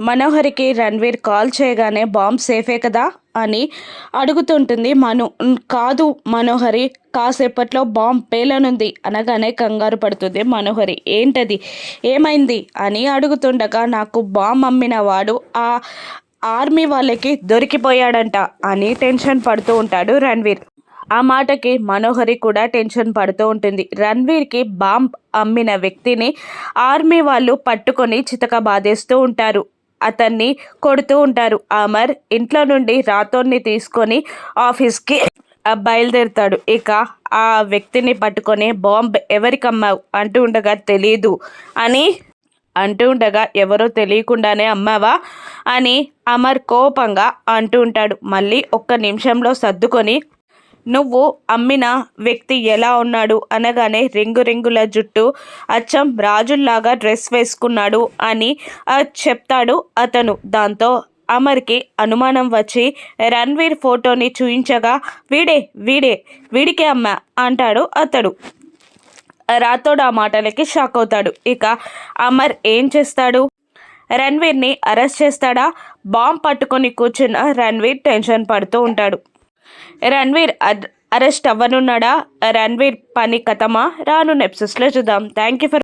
మనోహరికి Ranveer call చేయగానే bomb సేఫే కదా అని అడుగుతుంటుంది మను. కాదు మనోహరి కాసేపట్లో బాంబ్ పేలనుంది అనగానే కంగారు పడుతుంది మనోహరి. ఏంటది? ఏమైంది? అని అడుగుతుండగా నాకు బాంబ్ అమ్మిన వాడు ఆ ఆర్మీ వాళ్ళకి దొరికిపోయాడంట అని టెన్షన్ పడుతూ ఉంటాడు రణ్వీర్. ఆ మాటకి మనోహరి కూడా టెన్షన్ పడుతూ ఉంటుంది. రణ్వీర్కి బాంబ్ అమ్మిన వ్యక్తిని ఆర్మీ వాళ్ళు పట్టుకొని చితక బాధేస్తూ ఉంటారు. అతన్ని కొడుతూ ఉంటారు. అమర్ ఇంట్లో నుండి రాతోని తీసుకొని ఆఫీస్కి బయలుదేరుతాడు. ఇక ఆ వ్యక్తిని పట్టుకొని బాంబ్ ఎవరికమ్మావు అంటూ ఉండగా తెలీదు అని అంటూ ఉండగా ఎవరో తెలియకుండానే అమ్మావా అని అమర్ కోపంగా అంటూ ఉంటాడు. మళ్ళీ ఒక్క నిమిషంలో సర్దుకొని నువ్వు అమ్మిన వ్యక్తి ఎలా ఉన్నాడు అనగానే రింగు రింగుల జుట్టు అచ్చం రాజుల్లాగా డ్రెస్ వేసుకున్నాడు అని చెప్తాడు అతను. దాంతో అమర్కి అనుమానం వచ్చి రణ్వీర్ ఫోటోని చూయించగా వీడే వీడే వీడికే అమ్మ అంటాడు అతడు. రాతోడు ఆ మాటలకి షాక్ అవుతాడు. ఇక అమర్ ఏం చేస్తాడు? రణ్వీర్ని అరెస్ట్ చేస్తాడా? బాంబ్ పట్టుకొని కూర్చున్న రణ్వీర్ టెన్షన్ పడుతూ ఉంటాడు. రణ్వీర్ అరెస్ట్ అవ్వనున్నాడా? రణ్వీర్ పని కథమా? రాను నెప్సెస్లో చూద్దాం. Thank you for